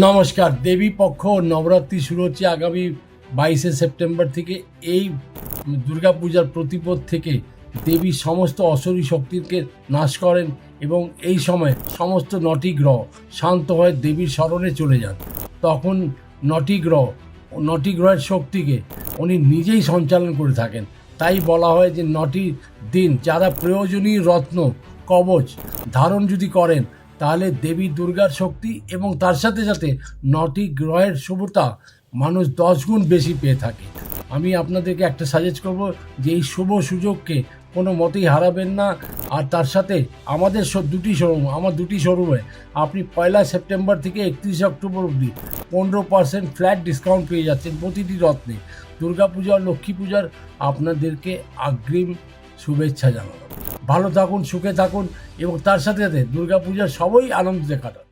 নমস্কার, দেবী পক্ষ নবরাত্রি শুরু হচ্ছে আগামী বাইশে সেপ্টেম্বর থেকে। এই দুর্গাপূজার প্রতিপদ থেকে দেবী সমস্ত অসুরী শক্তিকে নাশ করেন এবং এই সময় সমস্ত নটি গ্রহ শান্ত হয়ে দেবীর স্মরণে চলে যান। তখন নটি গ্রহ, নটি গ্রহের শক্তিকে উনি নিজেই সঞ্চালন করে থাকেন। তাই বলা হয় যে নটি দিন যারা প্রয়োজনীয় রত্ন, কবচ ধারণ যদি করেন তাহলে দেবী দুর্গার শক্তি এবং তার সাথে সাথে নটি গ্রহের শুভতা মানুষ দশ গুণ বেশি পেয়ে থাকে। আমি আপনাদেরকে একটা সাজেস্ট করব যে এই শুভ সুযোগকে কোনো মতেই হারাবেন না। আর তার সাথে আমাদের দুটি শোরুম আমার দুটি শোরুমে আপনি পয়লা সেপ্টেম্বর থেকে একত্রিশে অক্টোবর অবধি পনেরো পার্সেন্ট ফ্ল্যাট ডিসকাউন্ট পেয়ে যাচ্ছেন প্রতিটি রত্নে। দুর্গাপূজা লক্ষ্মী পূজার আপনাদেরকে আগ্রিম শুভেচ্ছা জানানো ভালো থাকুন সুখে থাকুন এবং তার সাথে সাথে দুর্গাপূজার সবই আনন্দে কাটান